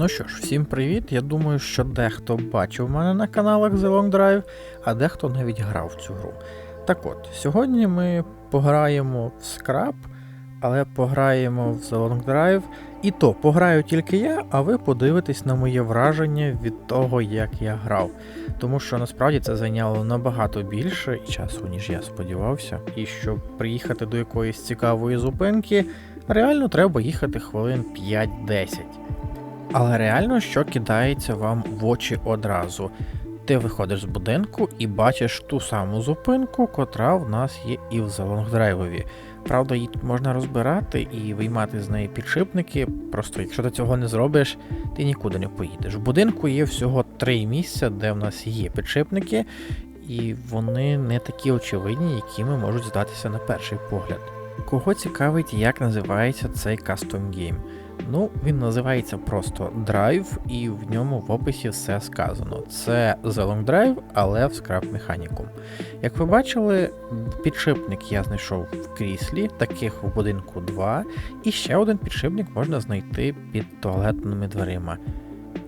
Ну що ж, всім привіт. Я думаю, що дехто бачив мене на каналах The Long Drive, а дехто навіть грав в цю гру. Так от, сьогодні ми пограємо в Scrap, але пограємо в The Long Drive. І то пограю тільки я, а ви подивитесь на моє враження від того, як я грав. Тому що насправді це зайняло набагато більше часу, ніж я сподівався. І щоб приїхати до якоїсь цікавої зупинки, реально треба їхати хвилин 5-10. Але реально, що кидається вам в очі одразу. Ти виходиш з будинку і бачиш ту саму зупинку, котра в нас є і в Залонгдрайвові. Правда, її можна розбирати і виймати з неї підшипники. Просто якщо ти цього не зробиш, ти нікуди не поїдеш. В будинку є всього три місця, де в нас є підшипники, і вони не такі очевидні, якими можуть здатися на перший погляд. Кого цікавить, як називається цей кастом гейм? Ну, він називається просто Drive, і в ньому в описі все сказано. Це The Long Drive, але в Scrap Mechanicum. Як ви бачили, підшипник я знайшов в кріслі, таких в будинку два, і ще один підшипник можна знайти під туалетними дверима.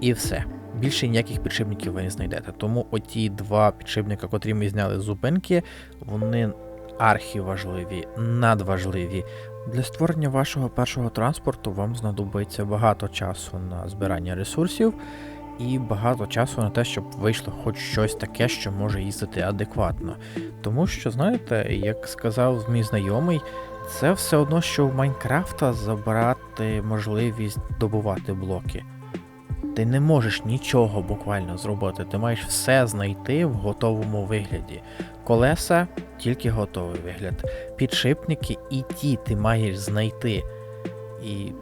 І все. Більше ніяких підшипників ви не знайдете. Тому оті два підшипника, котрі ми зняли з зупинки, вони архіважливі, надважливі. Для створення вашого першого транспорту вам знадобиться багато часу на збирання ресурсів і багато часу на те, щоб вийшло хоч щось таке, що може їздити адекватно. Тому що, знаєте, як сказав мій знайомий, це все одно, що в Майнкрафта забрати можливість добувати блоки. Ти не можеш нічого буквально зробити, ти маєш все знайти в готовому вигляді. Колеса тільки готовий вигляд. Підшипники і ті ти маєш знайти. І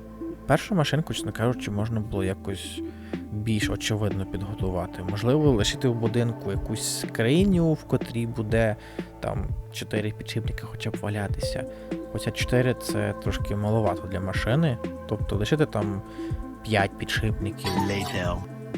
першу машинку, чесно кажучи, можна було якось більш очевидно підготувати. Можливо, лишити в будинку якусь скриню, в котрій буде там 4 підшипника хоча б валятися. Хоча 4 це трошки маловато для машини. Тобто лишити там 5 підшипників.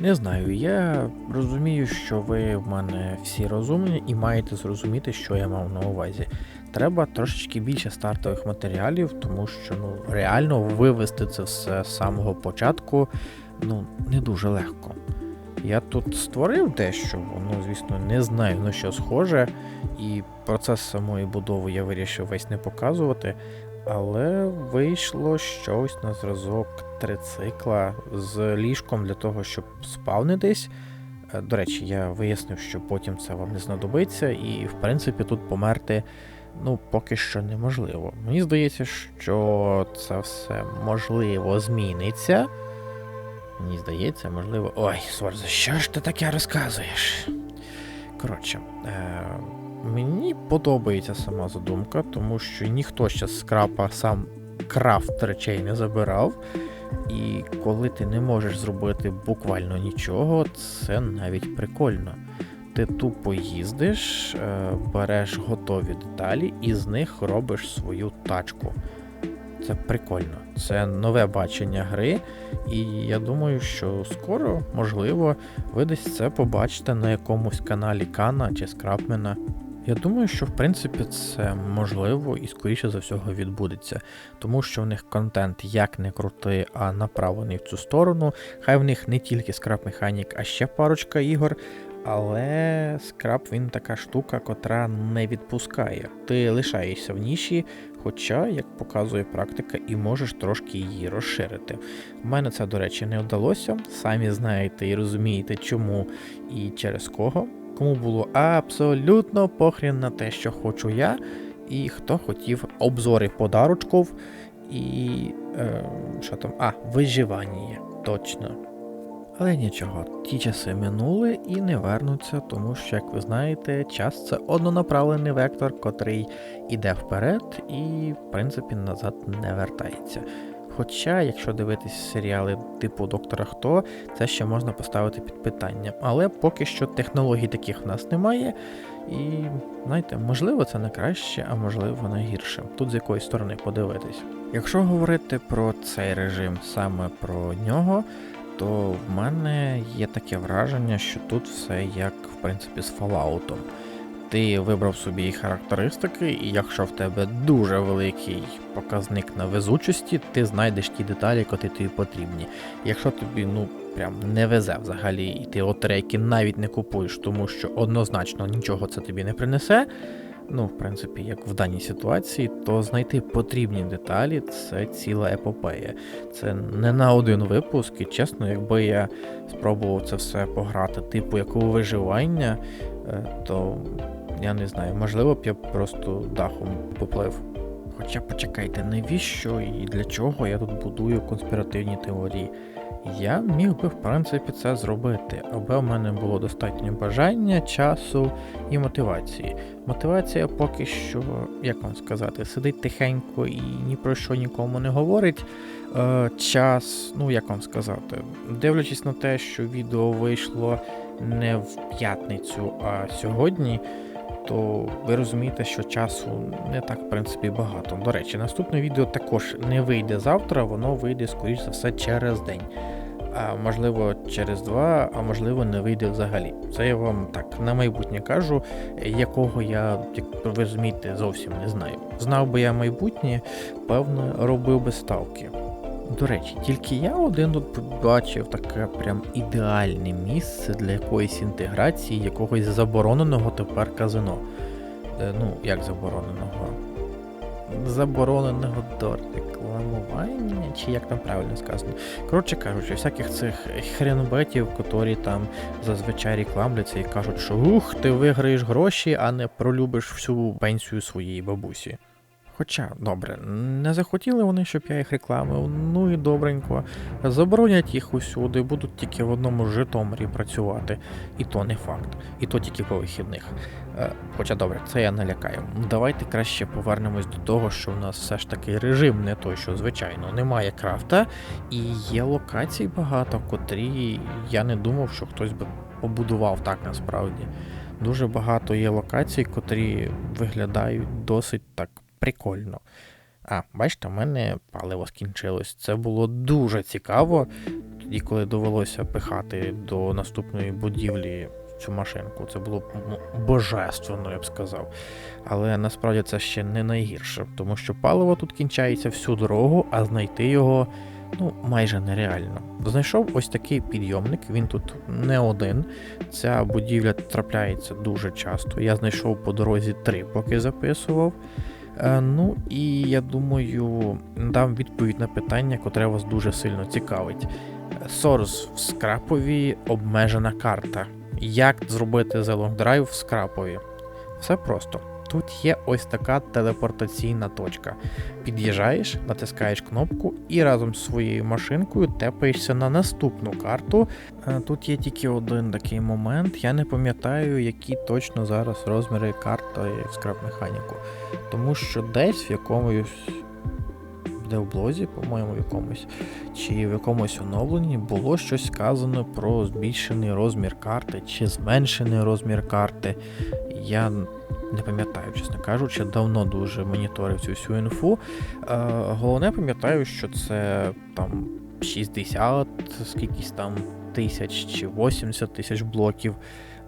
Не знаю, я розумію, що ви в мене всі розумні і маєте зрозуміти, що я мав на увазі. Треба трошечки більше стартових матеріалів, тому що ну реально вивести це все з самого початку ну не дуже легко. Я тут створив дещо, воно, звісно, не знаю на що схоже, і процес самої будови я вирішив весь не показувати. Але вийшло щось на зразок трицикла з ліжком для того, щоб спавнитись. Е, До речі, я вияснив, що потім це вам не знадобиться, і в принципі тут померти ну, поки що неможливо. Мені здається, що це все можливо зміниться. Мені здається, можливо. Ой, Сворза, що ж ти таке розказуєш? Коротше, е- мені подобається сама задумка, тому що ніхто ще з крапа сам крафт речей не забирав. І коли ти не можеш зробити буквально нічого, це навіть прикольно. Ти тупо їздиш, е, береш готові деталі і з них робиш свою тачку. Це прикольно. Це нове бачення гри, і я думаю, що скоро, можливо, ви десь це побачите на якомусь каналі Кана чи Скрапмена. Я думаю, що в принципі це можливо і скоріше за всього відбудеться, тому що в них контент як не крутий, а направлений в цю сторону. Хай в них не тільки скрап механік, а ще парочка ігор. Але скраб він така штука, котра не відпускає. Ти лишаєшся в ніші, хоча, як показує практика, і можеш трошки її розширити. У мене це, до речі, не вдалося. Самі знаєте і розумієте, чому і через кого. Кому було абсолютно похрін на те, що хочу я, і хто хотів обзори подарочків і. Е, що там? А, виживання. Точно. Але нічого, ті часи минули і не вернуться, тому що, як ви знаєте, час це однонаправлений вектор, котрий іде вперед і, в принципі, назад не вертається. Хоча, якщо дивитись серіали типу Доктора Хто, це ще можна поставити під питання. Але поки що технологій таких в нас немає. І, знаєте, можливо, це не краще, а можливо найгірше. Тут з якої сторони подивитись. Якщо говорити про цей режим, саме про нього, то в мене є таке враження, що тут все як в принципі з Fallout. Ти вибрав собі характеристики, і якщо в тебе дуже великий показник на везучості, ти знайдеш ті деталі, котрі тобі потрібні. Якщо тобі ну прям не везе взагалі, і ти лотерейки навіть не купуєш, тому що однозначно нічого це тобі не принесе. Ну, в принципі, як в даній ситуації, то знайти потрібні деталі це ціла епопея. Це не на один випуск, і чесно, якби я спробував це все пограти, типу як у виживання, е, то я не знаю, можливо б я просто дахом поплив. Хоча почекайте, навіщо і для чого я тут будую конспіративні теорії? Я міг би, в принципі, це зробити, аби в мене було достатньо бажання, часу і мотивації. Мотивація поки що, як вам сказати, сидить тихенько і ні про що нікому не говорить. Е, Час, ну як вам сказати, дивлячись на те, що відео вийшло не в п'ятницю, а сьогодні то ви розумієте, що часу не так, в принципі, багато. До речі, наступне відео також не вийде завтра, воно вийде, скоріш за все, через день. А можливо, через два, а можливо, не вийде взагалі. Це я вам так на майбутнє кажу, якого я, як ви розумієте, зовсім не знаю. Знав би я майбутнє, певно, робив би ставки. До речі, тільки я один тут побачив таке прям ідеальне місце для якоїсь інтеграції якогось забороненого тепер казино. Е, ну, як забороненого? Забороненого до рекламування, чи як там правильно сказано. Коротше кажучи, всяких цих хренбетів, котрі там зазвичай рекламляться і кажуть, що ух, ти виграєш гроші, а не пролюбиш всю пенсію своєї бабусі. Хоча, добре, не захотіли вони, щоб я їх рекламив, ну і добренько. Заборонять їх усюди, будуть тільки в одному Житомирі працювати. І то не факт, і то тільки по вихідних. Е, хоча добре, це я налякаю. Давайте краще повернемось до того, що в нас все ж таки режим не той, що звичайно, немає крафта, і є локацій багато, котрі я не думав, що хтось би побудував так насправді. Дуже багато є локацій, котрі виглядають досить так прикольно. А, бачите, в мене паливо скінчилось. Це було дуже цікаво, тоді, коли довелося пихати до наступної будівлі цю машинку. Це було божественно, я б сказав. Але насправді це ще не найгірше, тому що паливо тут кінчається всю дорогу, а знайти його ну, майже нереально. Знайшов ось такий підйомник, він тут не один. Ця будівля трапляється дуже часто. Я знайшов по дорозі три, поки записував. Е, ну і я думаю, дам відповідь на питання, котре вас дуже сильно цікавить. Сорс в скрапові обмежена карта. Як зробити The Long Drive в скрапові? Все просто. Тут є ось така телепортаційна точка. Під'їжджаєш, натискаєш кнопку і разом з своєю машинкою тепаєшся на наступну карту. Е, тут є тільки один такий момент. Я не пам'ятаю, які точно зараз розміри карти в скраб механіку, Тому що десь в якомусь. Де в блозі, по-моєму, в якомусь, чи в якомусь оновленні було щось сказано про збільшений розмір карти, чи зменшений розмір карти. Я не пам'ятаю, чесно кажучи, давно дуже моніторив цю всю інфу. Е, Головне, пам'ятаю, що це там 60 скількись там тисяч чи 80 тисяч блоків.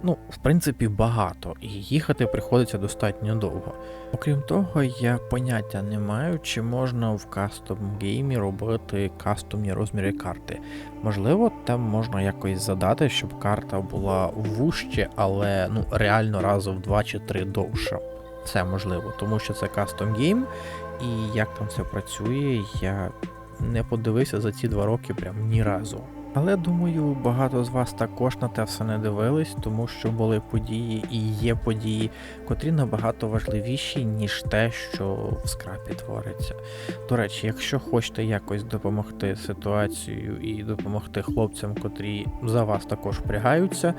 Ну, в принципі, багато, і їхати приходиться достатньо довго. Окрім того, я поняття не маю, чи можна в кастом геймі робити кастомні розміри карти. Можливо, там можна якось задати, щоб карта була вужче, але ну реально разу в 2 чи 3 довша. Все можливо, тому що це кастом гейм, і як там все працює, я не подивився за ці два роки прям ні разу. Але думаю, багато з вас також на те все не дивились, тому що були події і є події, котрі набагато важливіші, ніж те, що в скрапі твориться. До речі, якщо хочете якось допомогти ситуацію і допомогти хлопцям, котрі за вас також впрягаються,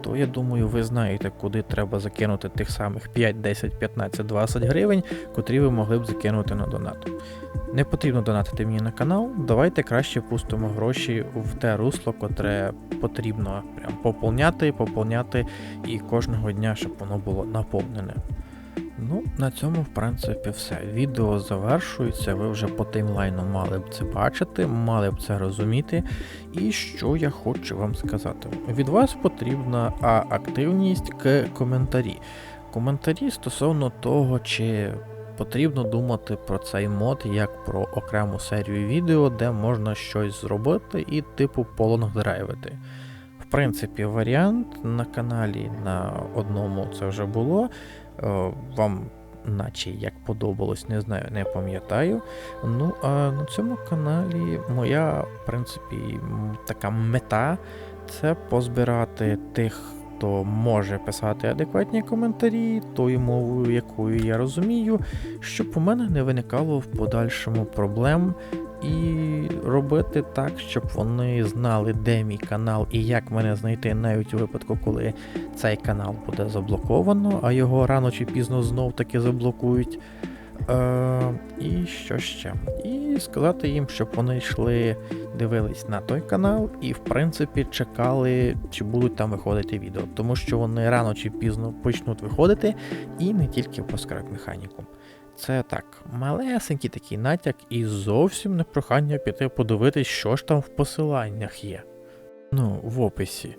то я думаю, ви знаєте, куди треба закинути тих самих 5, 10, 15, 20 гривень, котрі ви могли б закинути на донат. Не потрібно донатити мені на канал, давайте краще пустимо гроші в те русло, котре потрібно прям поповняти, поповняти і кожного дня, щоб воно було наповнене. Ну, на цьому, в принципі, все. Відео завершується, ви вже по таймлайну мали б це бачити, мали б це розуміти. І що я хочу вам сказати? Від вас потрібна активність к коментарі. Коментарі стосовно того, чи потрібно думати про цей мод як про окрему серію відео, де можна щось зробити і типу полонгдрайвити. В принципі, варіант на каналі на одному це вже було. Е, Вам, наче як подобалось, не знаю, не пам'ятаю. Ну, а на цьому каналі моя, в принципі, така мета це позбирати тих, хто може писати адекватні коментарі, тою мовою, якою я розумію, щоб у мене не виникало в подальшому проблем. І робити так, щоб вони знали, де мій канал і як мене знайти навіть у випадку, коли цей канал буде заблоковано, а його рано чи пізно знов таки заблокують. Е, і що ще? І сказати їм, щоб вони йшли, дивились на той канал і, в принципі, чекали, чи будуть там виходити відео. Тому що вони рано чи пізно почнуть виходити, і не тільки про скраб механіку. Це так, малесенький такий натяк, і зовсім не прохання піти подивитись, що ж там в посиланнях є. Ну, в описі.